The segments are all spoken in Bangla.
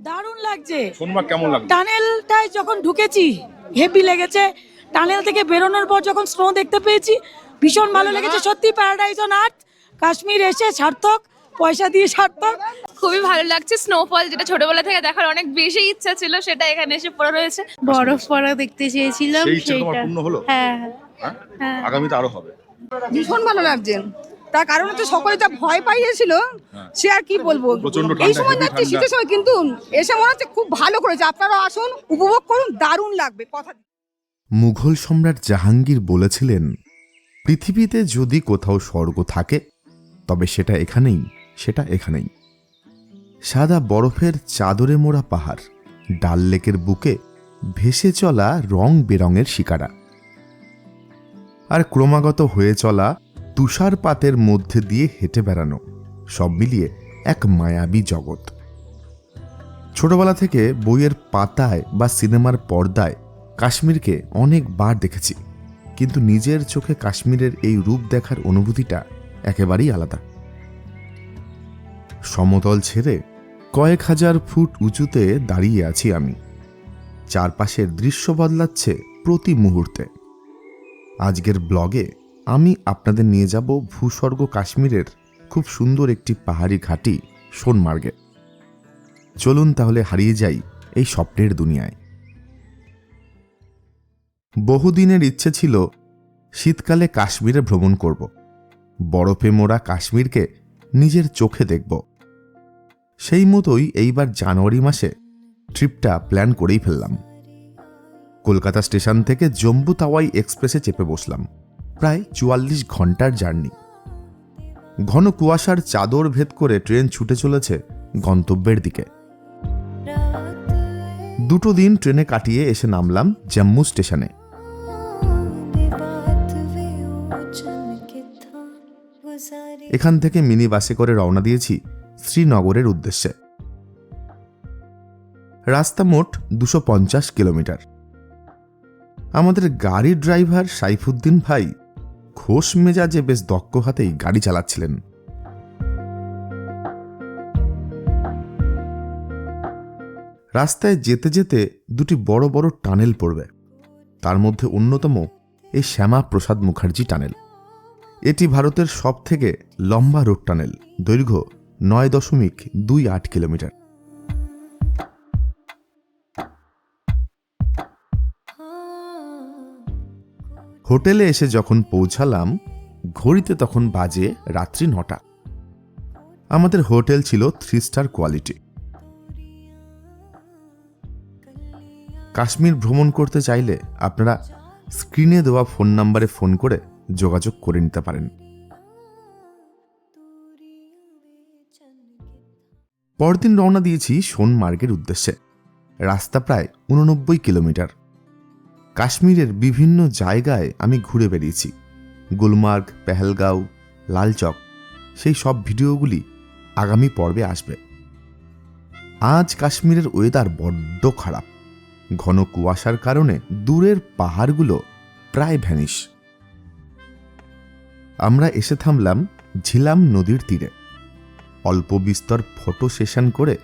দারুণ লাগছে। সোনমার্গ কেমন লাগল? টানেলটায় যখন ঢুকেছি হেভি লেগেছে টানেল থেকে বেরোনোর পর যখন স্নো দেখতে পেয়েছি ভীষণ ভালো লেগেছে। সত্যি প্যারাডাইজ অন আর্থ কাশ্মীর এসে সার্থক পয়সা দিয়ে সার্থক। খুবই ভালো লাগছে স্নোফল যেটা ছোটবেলা থেকে দেখার অনেক বেশি ইচ্ছা ছিল সেটা এখানে এসে পড়ে রয়েছে বরফ পড়া দেখতে চেয়েছিলাম হ্যাঁ হ্যাঁ। হ্যাঁ আগামীতে আরও হবে। ভীষণ ভালো লাগছে। তার কারণ হচ্ছে সকলে যা ভয় পাইয়েছিল সে আর কি বলব? এই সময় যাচ্ছে শীতের সময় কিন্তু এসে মনে হচ্ছে খুব ভালো করেছে। আপনারা আসুন উপভোগ করুন দারুণ লাগবে। কথা মুঘল সম্রাট জাহাঙ্গীর বলেছিলেন পৃথিবীতে যদি কোথাও স্বর্গ থাকে তবে সেটা এখানেই সেটা এখানেই। সাদা বরফের চাদরে মোড়া পাহাড় ডাল লেকের বুকে ভেসে চলা রং বেরঙের শিকারা। আর ক্রমাগত হয়ে চলা তুষারপাতের মধ্যে দিয়ে হেঁটে বেড়ানো, সব মিলিয়ে এক মায়াবী জগৎ। ছোটবেলা থেকে বইয়ের পাতায় বা সিনেমার পর্দায় কাশ্মীরকে অনেকবার দেখেছি, কিন্তু নিজের চোখে কাশ্মীরের এই রূপ দেখার অনুভূতিটা একেবারেই আলাদা। সমতল ছেড়ে কয়েক হাজার ফুট উঁচুতে দাঁড়িয়ে আছি আমি। চারপাশের দৃশ্য বদলাচ্ছে প্রতি মুহূর্তে। আজকের ব্লগে আমি আপনাদের নিয়ে যাব ভূস্বর্গ কাশ্মীরের খুব সুন্দর একটি পাহাড়ি ঘাঁটি, সোনমার্গে। চলুন তাহলে হারিয়ে যাই এই স্বপ্নের দুনিয়ায়। বহুদিনের ইচ্ছে ছিল শীতকালে কাশ্মীরে ভ্রমণ করব। বরফে মোড়া কাশ্মীরকে নিজের চোখে দেখব। সেই মতোই এইবার জানুয়ারি মাসে ট্রিপটা প্ল্যান করেই ফেললাম। কলকাতা স্টেশন থেকে জম্বু তাওয়াই এক্সপ্রেসে চেপে বসলাম। প্রায় চুয়াল্লিশ ঘণ্টার জার্নি। ঘন কুয়াশার চাদর ভেদ করে ট্রেন ছুটে চলেছে গন্তব্যের দিকে। দুটো দিন ট্রেনে কাটিয়ে এসে নামলাম জম্মু স্টেশনে। এখান থেকে মিনি বাসে করে রওনা দিয়েছি শ্রীনগরের উদ্দেশ্যে। রাস্তা মোট দুশো কিলোমিটার। আমাদের গাড়ির ড্রাইভার সাইফুদ্দিন ভাই ঘোষ মেজাজে বেশ দক্ষ হাতেই গাড়ি চালাচ্ছিলেন। রাস্তায় যেতে যেতে দুটি বড় বড় টানেল পড়বে। তার মধ্যে অন্যতম এই শ্যামা প্রসাদ মুখার্জি টানেল। এটি ভারতের সব থেকে লম্বা রোড টানেল, দৈর্ঘ্য নয় দশমিক দুই আট কিলোমিটার। হোটেলে এসে যখন পৌঁছালাম, ঘড়িতে তখন বাজে রাত্রি নটা। আমাদের হোটেল ছিল থ্রি স্টার কোয়ালিটি কাশ্মীর ভ্রমণ করতে চাইলে আপনারা স্ক্রিনে দেওয়া ফোন নাম্বারে ফোন করে যোগাযোগ করে নিতে পারেন। পরদিন রওনা দিয়েছি সোনমার্গের উদ্দেশ্যে। রাস্তা প্রায় উননব্বই কিলোমিটার। কাশ্মীরের বিভিন্ন জায়গায় আমি ঘুরে বেরিয়েছি গুলমার্গ, পেহেলগাঁও, লালচক, সেই সব ভিডিওগুলি আগামী পর্বে আসবে। আজ কাশ্মীরের ওয়েদার বড্ড খারাপ। ঘন কুয়াশার কারণে দূরের পাহাড়গুলো প্রায় ভ্যানিশ। আমরা এসে থামলাম ঝিলাম নদীর তীরে। অল্প বিস্তর ফটো সেশন করে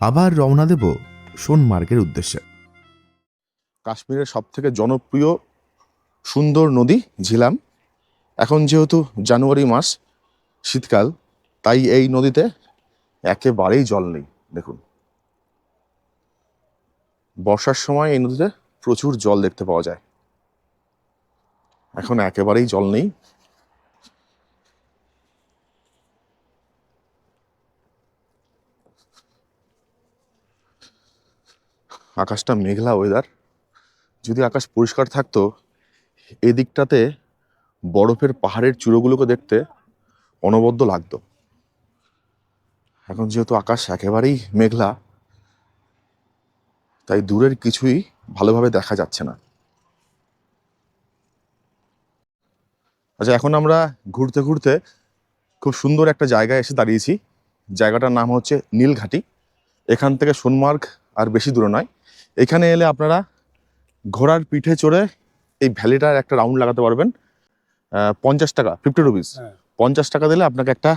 আবার রওনা দেব সোনমার্গের উদ্দেশ্যে। কাশ্মীরের সব থেকে জনপ্রিয় সুন্দর নদী ঝিলাম। এখন যেহেতু জানুয়ারি মাস, শীতকাল, তাই এই নদীতে একেবারেই জল নেই, দেখুন। বর্ষার সময় এই নদীতে প্রচুর জল দেখতে পাওয়া যায়। এখন একেবারেই জল নেই। আকাশটা মেঘলা ওয়েদার যদি আকাশ পরিষ্কার থাকতো, এদিকটাতে বরফের পাহাড়ের চূড়োগুলোকে দেখতে অনবদ্য লাগতো। এখন যেহেতু আকাশ একেবারেই মেঘলা, তাই দূরের কিছুই ভালোভাবে দেখা যাচ্ছে না। আচ্ছা এখন আমরা ঘুরতে ঘুরতে খুব সুন্দর একটা জায়গায় এসে দাঁড়িয়েছি। জায়গাটার নাম হচ্ছে নীলঘাটি। এখান থেকে সোনমার্গ আর বেশি দূরে নয়। এখানে এলে আপনারা ঘোড়ার পিঠে চড়ে এই ভ্যালিটার একটা রাউন্ড লাগাতে পারবেন। পঞ্চাশ টাকা ফিফটি রুপিস পঞ্চাশ টাকা দিলে আপনাকে একটা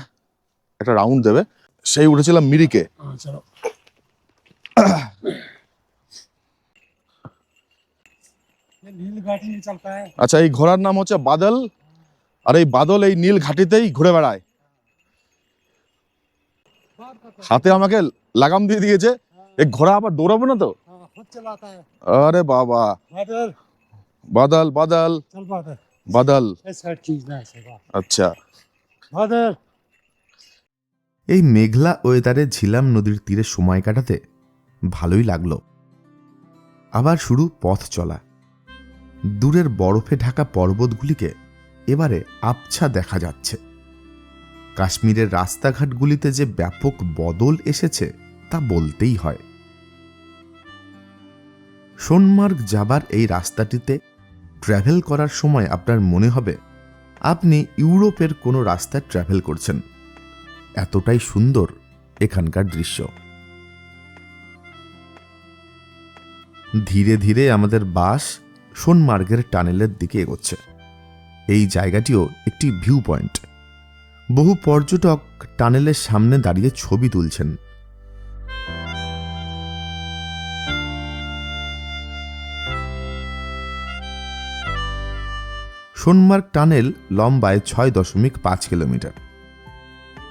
একটা রাউন্ড দেবে। সেই উঠেছিলাম মিরিকে। আচ্ছা। এই ঘোড়ার নাম হচ্ছে বাদল। আর এই বাদল এই নীল ঘাটিতেই ঘুরে বেড়ায়। হাতে আমাকে লাগাম দিয়ে দিয়েছে। এই ঘোড়া আবার দৌড়াবো না তো? আরে বাবা বাদল বাদল বাদল আচ্ছা এই মেঘলা ওয়েদারে ঝিলাম নদীর তীরে সময় কাটাতে ভালোই লাগল। আবার শুরু পথ চলা। দূরের বরফে ঢাকা পর্বতগুলিকে এবারে আবছা দেখা যাচ্ছে। কাশ্মীরের রাস্তাঘাটগুলিতে যে ব্যাপক বদল এসেছে তা বলতেই হয়। সোনমার্গ যাবার এই রাস্তাটিতে ট্র্যাভেল করার সময় আপনার মনে হবে, আপনি ইউরোপের কোনো রাস্তায় ট্র্যাভেল করছেন। এতটাই সুন্দর এখানকার দৃশ্য। ধীরে ধীরে আমাদের বাস সোনমার্গের টানেলের দিকে এগোচ্ছে। এই জায়গাটিও একটি ভিউ পয়েন্ট বহু পর্যটক টানেলের সামনে দাঁড়িয়ে ছবি তুলছেন। সোনমার্গ টানেল লম্বায় ছয় দশমিক পাঁচ কিলোমিটার।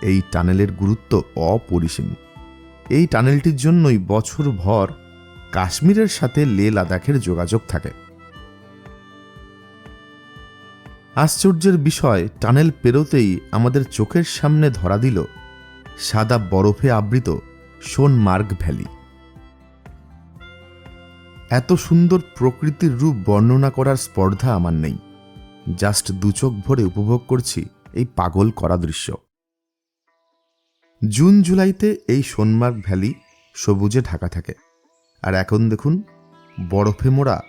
এই টানেলের গুরুত্ব অপরিসীম। এই টানেলটির জন্যই বছরভর কাশ্মীরের সাথে লে লাদাখের যোগাযোগ থাকে। আশ্চর্যের বিষয়, টানেল পেরোতেই আমাদের চোখের সামনে ধরা দিল সাদা বরফে আবৃত সোনমার্গ ভ্যালি। এত সুন্দর প্রকৃতির রূপ বর্ণনা করার স্পর্ধা আমার নেই। জাস্ট দুচোখ ভরে উপভোগ করছি এই পাগল করা দৃশ্য। জুন জুলাইতে এই সোনমার্গ ভ্যালি সবুজে ঢাকা থাকে। আর এখন দেখুন, বরফে মোড়া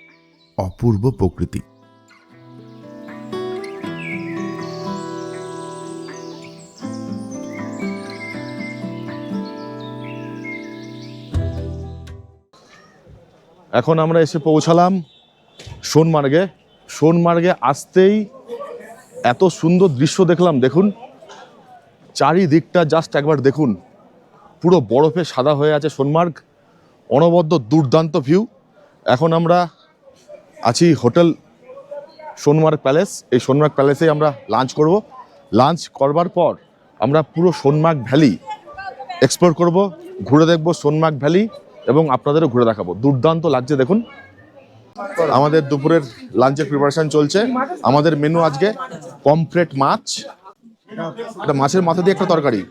অপূর্ব প্রকৃতি। এখন আমরা এসে পৌঁছালাম সোনমার্গে। সোনমার্গে আসতেই এত সুন্দর দৃশ্য দেখলাম, দেখুন। চারিদিকটা জাস্ট একবার দেখুন। পুরো বরফে সাদা হয়ে আছে সোনমার্গ, অনবদ্য দুর্দান্ত ভিউ এখন আমরা আছি হোটেল সোনমার্গ প্যালেস। এই সোনমার্গ প্যালেসেই আমরা লাঞ্চ করব। লাঞ্চ করবার পর আমরা পুরো সোনমার্গ ভ্যালি এক্সপ্লোর করব, ঘুরে দেখব সোনমার্গ ভ্যালি এবং আপনাদেরও ঘুরে দেখাবো। দুর্দান্ত লাগছে, দেখুন। আমাদের দুপুরের লাঞ্চের প্রিপারেশন চলছে। আমাদের মেনু আজকে পমফ্রেট মাছ এটা মাছের মাথা দিয়ে একটা তরকারি।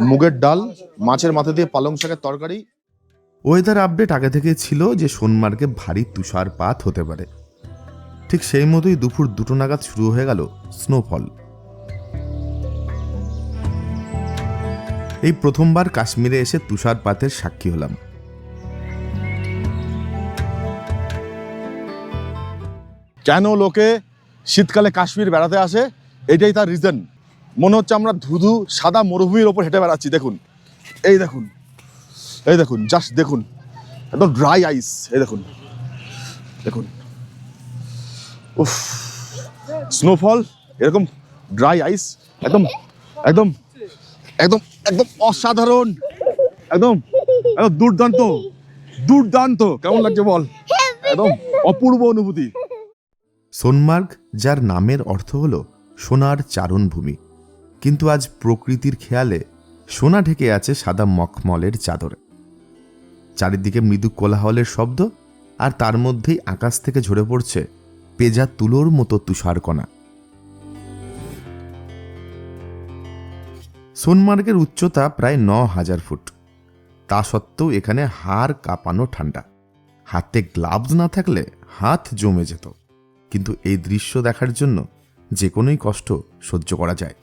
মুগের ডাল, মাছের মাথা দিয়ে পালং শাকের তরকারি। ওয়েদার আপডেট আগে থেকে ছিল যে সোনমার্গে ভারী তুষারপাত হতে পারে। ঠিক সেই মতোই দুপুর দুটো নাগাদ শুরু হয়ে গেল স্নোফল এই প্রথমবার কাশ্মীরে এসে তুষারপাতের সাক্ষী হলাম। কেন লোকে শীতকালে কাশ্মীর বেড়াতে আসে? এটাই তার রিজন মনে হচ্ছে আমরা ধুধু, সাদা মরুভূমির ওপর হেঁটে বেড়াচ্ছি, দেখুন। এই দেখুন এই দেখুন জাস্ট দেখুন। একদম ড্রাই আইস এই দেখুন। দেখুন। উফ স্নোফল এরকম ড্রাই আইস একদম একদম একদম একদম অসাধারণ। একদম একদম দুর্দান্ত দুর্দান্ত। কেমন লাগছে বল? একদম অপূর্ব অনুভূতি। সোনমার্গ, যার নামের অর্থ হল সোনার চারণভূমি। কিন্তু আজ প্রকৃতির খেয়ালে সোনা ঢেকে আছে সাদা মখমলের চাদরে। চারিদিকে মৃদু কোলাহলের শব্দ আর তার মধ্যেই আকাশ থেকে ঝরে পড়ছে পেজা তুলোর মতো তুষারকণা। সোনমার্গের উচ্চতা প্রায় ন হাজার ফুট। তা সত্ত্বেও এখানে হাড় কাঁপানো ঠান্ডা। হাতে গ্লাভস না থাকলে হাত জমে যেত। কিন্তু এই দৃশ্য দেখার জন্য যে কোনোই কষ্ট সহ্য করা যায়।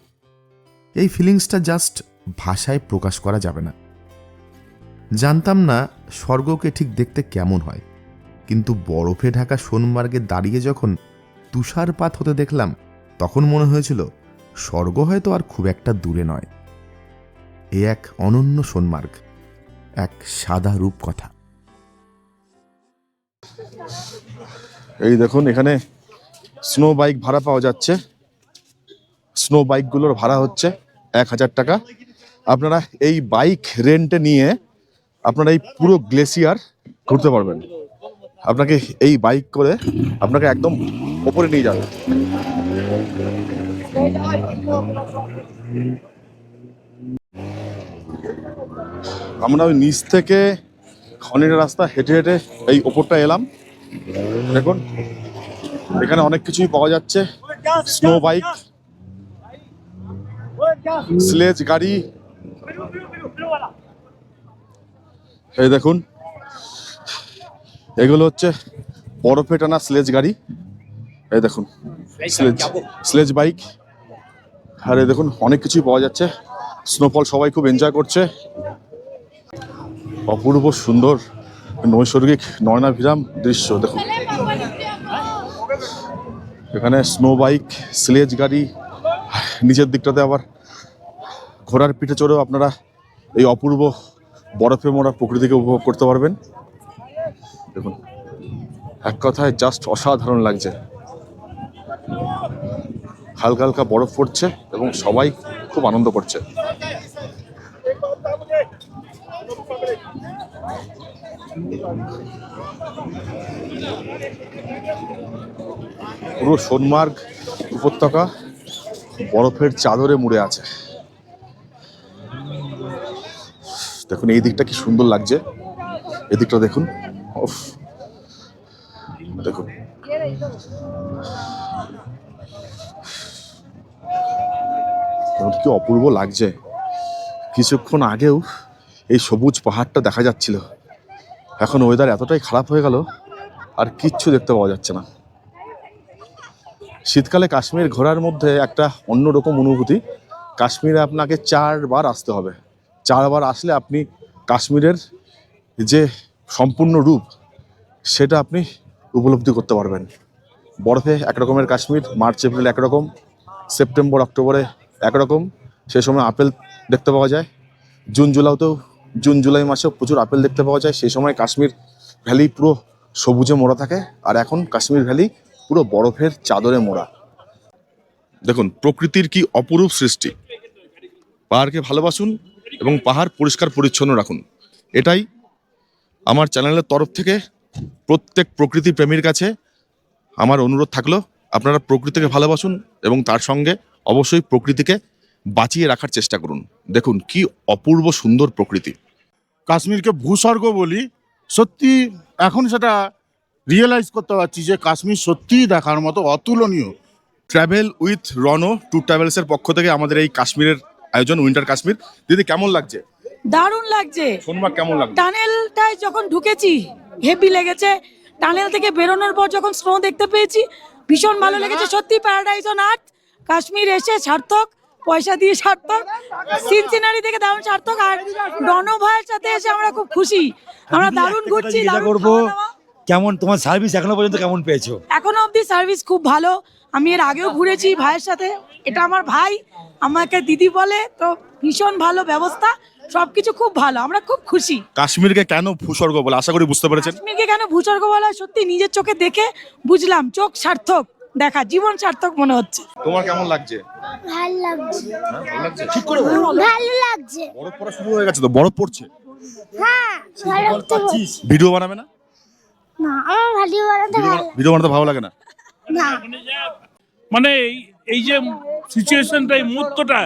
এই ফিলিংসটা জাস্ট ভাষায় প্রকাশ করা যাবে না। জানতাম না স্বর্গকে ঠিক দেখতে কেমন হয়। কিন্তু বরফে ঢাকা সোনমার্গে দাঁড়িয়ে যখন তুষারপাত হতে দেখলাম, তখন মনে হয়েছিল, স্বর্গ হয়তো আর খুব একটা দূরে নয়। এ এক অনন্য সোনমার্গ, এক সাদা রূপ কথা এই দেখুন, এখানে স্নো বাইক ভাড়া পাওয়া যাচ্ছে। স্নো বাইকগুলোর ভাড়া হচ্ছে এক হাজার টাকা। আপনারা এই বাইক রেন্টে নিয়ে আপনারা এই পুরো গ্লেসিয়ার ঘুরতে পারবেন। আপনাকে এই বাইক করে আপনাকে একদম ওপরে নিয়ে যাবে। আমরা ওই নিচ থেকে খনির রাস্তা হেঁটে হেঁটে এই ওপরটা এলাম। দেখুন। এখানে অনেক কিছুই পাওয়া যাচ্ছে। স্নো বাইক স্লেজ গাড়ি। এই দেখুন, এগুলো হচ্ছে বরফে টানা স্লেজ গাড়ি। এই দেখুন স্লেজ স্লেজ বাইক আর এই দেখুন, অনেক কিছুই পাওয়া যাচ্ছে। স্নোফল সবাই খুব এনজয় করছে। অপূর্ব সুন্দর নৈসর্গিক নয়নাভিরাম দৃশ্য, দেখুন। এখানে স্নো বাইক স্লেজ গাড়ি, নিচের দিকটাতে আবার ঘোড়ার পিঠে চড়েও আপনারা এই অপূর্ব বরফে মোড়া প্রকৃতিকে উপভোগ করতে পারবেন। দেখুন, এক কথায় জাস্ট অসাধারণ লাগছে। হালকা হালকা বরফ পড়ছে এবং সবাই খুব আনন্দ করছে। পুরো সোনমার্গ উপত্যকা বরফের চাদরে মুড়ে আছে। দেখুন, এই দিকটা কি সুন্দর লাগছে। এদিকটা দেখুন। দেখুন। কি অপূর্ব লাগছে। কিছুক্ষণ আগেও এই সবুজ পাহাড়টা দেখা যাচ্ছিল। এখন ওয়েদার এতটাই খারাপ হয়ে গেল, আর কিচ্ছু দেখতে পাওয়া যাচ্ছে না। শীতকালে কাশ্মীর ঘোরার মধ্যে একটা অন্যরকম অনুভূতি। কাশ্মীরে আপনাকে চারবার আসতে হবে। চারবার আসলে আপনি কাশ্মীরের যে সম্পূর্ণ রূপ, সেটা আপনি উপলব্ধি করতে পারবেন। বরফে একরকমের কাশ্মীর, মার্চ, এপ্রিল একরকম সেপ্টেম্বর, অক্টোবরে একরকম সে সময় আপেল দেখতে পাওয়া যায়। জুন, জুলাইতেও, জুন, জুলাই মাসেও প্রচুর আপেল দেখতে পাওয়া যায়। সেই সময় কাশ্মীর ভ্যালি পুরো সবুজে মোড়া থাকে। আর এখন কাশ্মীর ভ্যালি পুরো বরফের চাদরে মোড়া। দেখুন, প্রকৃতির কি অপরূপ সৃষ্টি। পাহাড়কে ভালোবাসুন এবং পাহাড় পরিষ্কার পরিচ্ছন্ন রাখুন। এটাই আমার চ্যানেলের তরফ থেকে প্রত্যেক প্রকৃতি প্রেমীর কাছে আমার অনুরোধ থাকল, আপনারা প্রকৃতিকে ভালোবাসুন এবং তার সঙ্গে অবশ্যই প্রকৃতিকে বাঁচিয়ে রাখার চেষ্টা করুন। দেখুন, কি অপূর্ব সুন্দর প্রকৃতি। কাশ্মীরকে ভূস্বর্গ বলি, সত্যি এখন সেটা রিয়েলাইজ করতে পারছি যে কাশ্মীর সত্যিই দেখার মতো অতুলনীয়। ট্রাভেল উইথ রনো ট্যুর ট্রাভেলসের পক্ষ থেকে আমাদের এই কাশ্মীরের আয়োজন উইন্টার কাশ্মীর। দিদি কেমন লাগছে? দারুণ লাগছে। সোনমার্গ কেমন লাগছে? টানেলটায় যখন ঢুকেছি হেভি লেগেছে। টানেল থেকে বেরোনোর পর যখন স্নো দেখতে পেয়েছি ভীষণ ভালো লেগেছে। সত্যি প্যারাডাইজ অন আর্থ কাশ্মীর এসে সার্থক পয়সা দিয়ে সার্থক সিনসিনারি থেকে দারুণ সার্থক। আর রণ ভাইয়ের সাথে এসে আমরা খুব খুশি। আমরা দারুণ ঘুরছি দারুণ করব খাওয়া দাওয়া। কেমন তোমার সার্ভিস এখনও পর্যন্ত কেমন পেয়েছ? এখনও অবধি সার্ভিস খুব ভালো। আমি এর আগেও ঘুরেছি ভাইয়ের সাথে। এটা আমার ভাই আমাকে দিদি বলে তো ভীষণ ভালো ব্যবস্থা। সবকিছু খুব ভালো আমরা খুব খুশি। কাশ্মীরকে কেন ভূস্বর্গ বলে? আশা করি বুঝতে পেরেছেন। কাশ্মীরকে কেন ভূস্বর্গ বলা হয়? সত্যি নিজের চোখে দেখে বুঝলাম চোখ সার্থক। দেখা জীবন সার্থক মনে হচ্ছে। তোমার কেমন লাগছে? ভালো লাগছে। ভালো লাগছে? ঠিক করে ভালো লাগছে। বরফ পড়া শুরু হয়ে গেছে তো? বরফ পড়ছে? হ্যাঁ ভিডিও বানাবে না? না আমার ভালো বানাতে ভালো ভিডিও বানাতে ভালো লাগে না? না। মানে এই- এই যে সিচুয়েশনটা এই মুহূর্তটা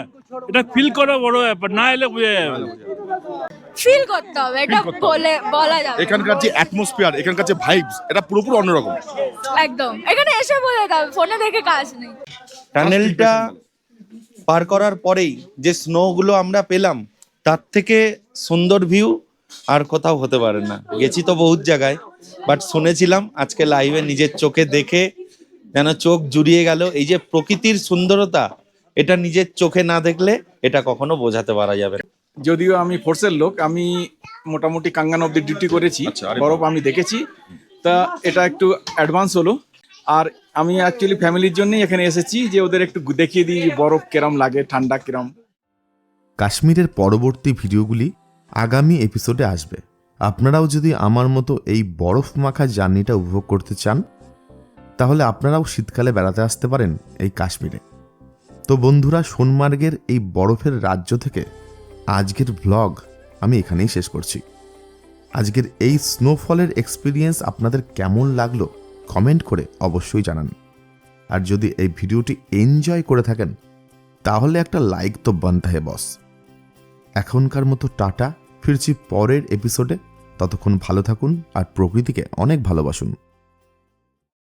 এটা ফিল করা বড় ব্যাপার না এলে বোঝা যাবে ফিল করতে হবে এটা বলে বলা যাবে এখানকার যে অ্যাটমসফিয়ার এখানকার যে ভাইবস এটা পুরোপুরি অন্যরকম। একদম। এখানে এসে বোঝা যাবে ফোনে দেখে কাজ নেই। টানেলটা পার করার পরেই যে স্নোগুলো আমরা পেলাম তার থেকে সুন্দর ভিউ আর কোথাও হতে পারে না। গেছি তো বহুত জায়গায় বাট শুনেছিলাম আজকে লাইভে নিজের চোখে দেখে যেন চোখ জুড়িয়ে গেল। এই যে প্রকৃতির সুন্দরতা এটা নিজের চোখে না দেখলে এটা কখনো বোঝাতে পারা যাবে না। যদিও আমি ফোর্সের লোক আমি মোটামুটি কাঙ্গান অব্দি ডিউটি করেছি আচ্ছা, বরফ আমি দেখেছি। তা এটা একটু অ্যাডভান্স হলো। আর আমি অ্যাকচুয়ালি ফ্যামিলির জন্যই এখানে এসেছি যে ওদের একটু দেখিয়ে দিই বরফ কেরম লাগে ঠান্ডা কেরম। কাশ্মীরের পরবর্তী ভিডিওগুলি আগামী এপিসোডে আসবে। আপনারাও যদি আমার মতো এই বরফ মাখা জার্নিটা উপভোগ করতে চান, তাহলে আপনারাও শীতকালে বেড়াতে আসতে পারেন এই কাশ্মীরে। তো বন্ধুরা, সোনমার্গের এই বরফের রাজ্য থেকে আজকের ভ্লগ আমি এখানেই শেষ করছি। আজকের এই স্নোফলের এক্সপিরিয়েন্স আপনাদের কেমন লাগল কমেন্ট করে অবশ্যই জানান। আর যদি এই ভিডিওটি এনজয় করে থাকেন, তাহলে একটা লাইক তো বানতে বস এখনকার মতো টাটা। ফিরছি পরের এপিসোডে ততক্ষণ ভালো থাকুন আর প্রকৃতিকে অনেক ভালোবাসুন।